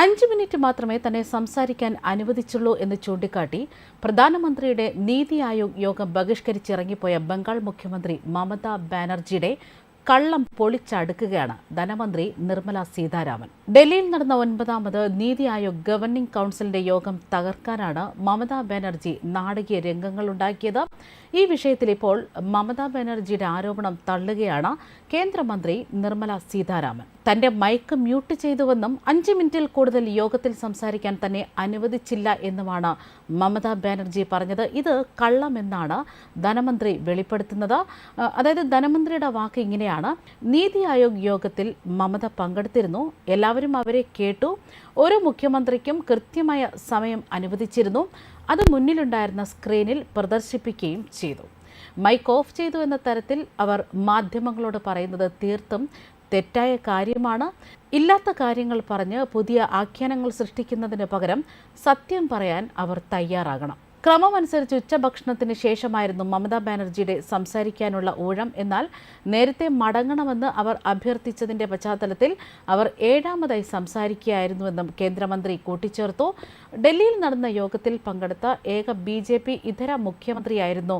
അഞ്ച് മിനിറ്റ് മാത്രമേ തന്നെ സംസാരിക്കാൻ അനുവദിച്ചുള്ളൂ എന്ന് ചൂണ്ടിക്കാട്ടി പ്രധാനമന്ത്രിയുടെ നീതി ആയോഗ് യോഗം ബഹിഷ്കരിച്ചിറങ്ങിപ്പോയ ബംഗാൾ മുഖ്യമന്ത്രി മമതാ ബാനർജിയുടെ കള്ളം പൊളിച്ചടുക്കുകയാണ് ധനമന്ത്രി നിർമ്മല സീതാരാമൻ. ഡൽഹിയിൽ നടന്ന ഒൻപതാമത് നീതി ആയോഗ് ഗവർണിംഗ് കൗൺസിലിന്റെ യോഗം തകർക്കാനാണ് മമതാ ബാനർജി നാടകീയ രംഗങ്ങളുണ്ടാക്കിയത്. ഈ വിഷയത്തിൽ ഇപ്പോൾ മമതാ ബാനർജിയുടെ ആരോപണം തള്ളുകയാണ് കേന്ദ്രമന്ത്രി നിർമ്മല സീതാരാമൻ. തന്റെ മൈക്ക് മ്യൂട്ട് ചെയ്തുവെന്നും അഞ്ച് മിനിറ്റിൽ കൂടുതൽ യോഗത്തിൽ സംസാരിക്കാൻ തന്നെ അനുവദിച്ചില്ല എന്നുമാണ് മമതാ ബാനർജി പറഞ്ഞത്. ഇത് കള്ളമെന്നാണ് ധനമന്ത്രി വെളിപ്പെടുത്തുന്നത്. അതായത് ധനമന്ത്രിയുടെ വാക്ക് ഇങ്ങനെയാണ്. നീതി ആയോഗ് യോഗത്തിൽ മമത പങ്കെടുത്തിരുന്നു. എല്ലാവരും അവരെ കേട്ടു. ഓരോ മുഖ്യമന്ത്രിക്കും കൃത്യമായ സമയം അനുവദിച്ചിരുന്നു. അത് മുന്നിലുണ്ടായിരുന്ന സ്ക്രീനിൽ പ്രദർശിപ്പിക്കുകയും ചെയ്തു. മൈക്ക് ഓഫ് ചെയ്തു എന്ന തരത്തിൽ അവർ മാധ്യമങ്ങളോട് പറയുന്നത് തീർത്തും തെറ്റായ കാര്യമാണ്. ഇല്ലാത്ത കാര്യങ്ങൾ പറഞ്ഞ് പുതിയ ആഖ്യാനങ്ങൾ സൃഷ്ടിക്കുന്നതിന് പകരം സത്യം പറയാൻ അവർ തയ്യാറാകണം. ക്രമമനുസരിച്ച് ഉച്ചഭക്ഷണത്തിന് ശേഷമായിരുന്നു മമതാ ബാനർജിയുടെ സംസാരിക്കാനുള്ള ഊഴം. എന്നാൽ നേരത്തെ മടങ്ങണമെന്ന് അവർ അഭ്യർത്ഥിച്ചതിന്റെ പശ്ചാത്തലത്തിൽ അവർ ഏഴാമതായി സംസാരിക്കുകയായിരുന്നുവെന്നും കേന്ദ്രമന്ത്രി കൂട്ടിച്ചേർത്തു. ഡൽഹിയിൽ നടന്ന യോഗത്തിൽ പങ്കെടുത്ത ഏക ബി ജെ പി ഇതര മുഖ്യമന്ത്രിയായിരുന്നു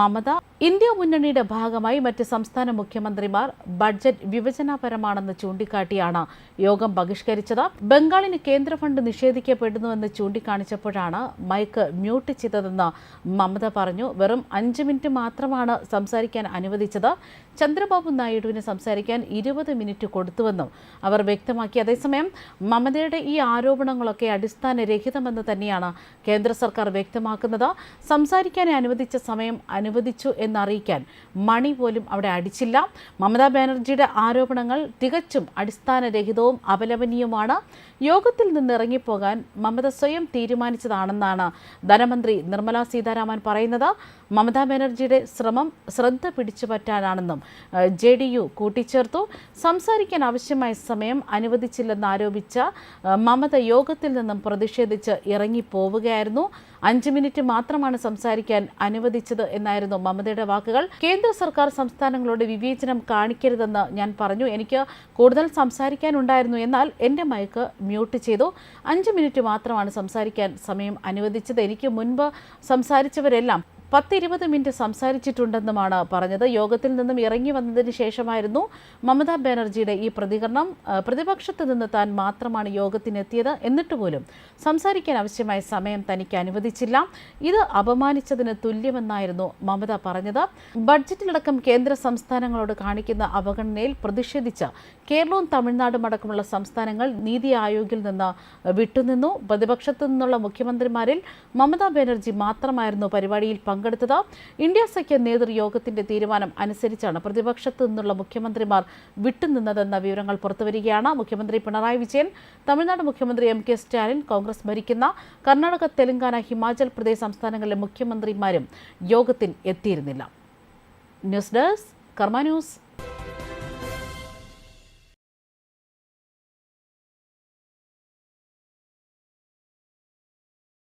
മമത. ഇന്ത്യ മുന്നണിയുടെ ഭാഗമായി മറ്റ് സംസ്ഥാന മുഖ്യമന്ത്രിമാർ ബഡ്ജറ്റ് വിഭജനപരമാണെന്ന് ചൂണ്ടിക്കാട്ടിയാണ് യോഗം ബഹിഷ്കരിച്ചത്. ബംഗാളിന് കേന്ദ്ര ഫണ്ട് നിഷേധിക്കപ്പെടുന്നുവെന്ന് ചൂണ്ടിക്കാണിച്ചപ്പോഴാണ് മൈക്ക് മ്യൂട്ട് ചെയ്തതെന്ന് മമത പറഞ്ഞു. വെറും അഞ്ച് മിനിറ്റ് മാത്രമാണ് സംസാരിക്കാൻ അനുവദിച്ചത്. ചന്ദ്രബാബു നായിഡുവിന് സംസാരിക്കാൻ ഇരുപത് മിനിറ്റ് കൊടുത്തുവെന്നും അവർ വ്യക്തമാക്കി. അതേസമയം മമതയുടെ ഈ ആരോപണങ്ങളൊക്കെ അടിസ്ഥാനരഹിതമെന്ന് തന്നെയാണ് കേന്ദ്ര സർക്കാർ വ്യക്തമാക്കുന്നത്. സംസാരിക്കാൻ അനുവദിച്ച സമയം അനുവദിച്ചു എന്നറിയിക്കാൻ മണി പോലും അവിടെ അടിച്ചില്ല. മമതാ ബാനർജിയുടെ ആരോപണങ്ങൾ തികച്ചും അടിസ്ഥാനരഹിതവും അപലപനീയവുമാണ്. യോഗത്തിൽ നിന്ന് ഇറങ്ങിപ്പോകാൻ മമത സ്വയം തീരുമാനിച്ചതാണെന്നാണ് ധനമന്ത്രി നിർമ്മലാ സീതാരാമൻ പറയുന്നത്. മമതാ ബാനർജിയുടെ ശ്രമം ശ്രദ്ധ പിടിച്ചുപറ്റാനാണെന്നും ജെ ഡി യു കൂട്ടിച്ചേർത്തു. സംസാരിക്കാൻ ആവശ്യമായ സമയം അനുവദിച്ചില്ലെന്ന് ആരോപിച്ച മമത യോഗത്തിൽ നിന്നും പ്രതിഷേധിച്ച് ഇറങ്ങിപ്പോവുകയായിരുന്നു. അഞ്ച് മിനിറ്റ് മാത്രമാണ് സംസാരിക്കാൻ അനുവദിച്ചത് എന്നായിരുന്നു മമതയുടെ വാക്കുകൾ. കേന്ദ്ര സർക്കാർ സംസ്ഥാനങ്ങളോട് വിവേചനം കാണിക്കരുതെന്ന് ഞാൻ പറഞ്ഞു. എനിക്ക് കൂടുതൽ സംസാരിക്കാനുണ്ടായിരുന്നു എന്നാൽ എന്റെ മയക്ക് മ്യൂട്ട് ചെയ്തു. അഞ്ച് മിനിറ്റ് മാത്രമാണ് സംസാരിക്കാൻ സമയം അനുവദിച്ചത്. എനിക്ക് മുൻപ് സംസാരിച്ചവരെല്ലാം പത്തിരുപത് മിനിറ്റ് സംസാരിച്ചിട്ടുണ്ടെന്നുമാണ് പറഞ്ഞത്. യോഗത്തിൽ നിന്നും ഇറങ്ങി വന്നതിന് ശേഷമായിരുന്നു മമതാ ബാനർജിയുടെ ഈ പ്രതികരണം. പ്രതിപക്ഷത്ത് നിന്ന് താൻ മാത്രമാണ് യോഗത്തിനെത്തിയത് എന്നിട്ട് പോലും സംസാരിക്കാൻ ആവശ്യമായ സമയം തനിക്ക് അനുവദിച്ചില്ല. ഇത് അപമാനിച്ചതിന് തുല്യമെന്നായിരുന്നു മമത പറഞ്ഞത്. ബഡ്ജറ്റിലടക്കം കേന്ദ്ര സംസ്ഥാനങ്ങളോട് കാണിക്കുന്ന അവഗണനയിൽ പ്രതിഷേധിച്ച് കേരളവും തമിഴ്നാടും അടക്കമുള്ള സംസ്ഥാനങ്ങൾ നീതി ആയോഗിൽ നിന്ന് വിട്ടുനിന്നു. പ്രതിപക്ഷത്തു നിന്നുള്ള മുഖ്യമന്ത്രിമാരിൽ മമതാ ബാനർജി മാത്രമായിരുന്നു പരിപാടിയിൽ പങ്കെടുത്തത്. ഇന്ത്യ സഖ്യ നേതൃയോഗത്തിന്റെ തീരുമാനം അനുസരിച്ചാണ് പ്രതിപക്ഷത്ത് നിന്നുള്ള മുഖ്യമന്ത്രിമാർ വിട്ടുനിന്നതെന്ന വിവരങ്ങൾ പുറത്തുവരികയാണ്. മുഖ്യമന്ത്രി പിണറായി വിജയൻ തമിഴ്നാട് മുഖ്യമന്ത്രി എം കെ സ്റ്റാലിൻ കോൺഗ്രസ് ഭരിക്കുന്ന കർണാടക തെലങ്കാന ഹിമാചൽ പ്രദേശ് സംസ്ഥാനങ്ങളിലെ മുഖ്യമന്ത്രിമാരും യോഗത്തിൽ എത്തിയിരുന്നില്ല. News desk Karma news.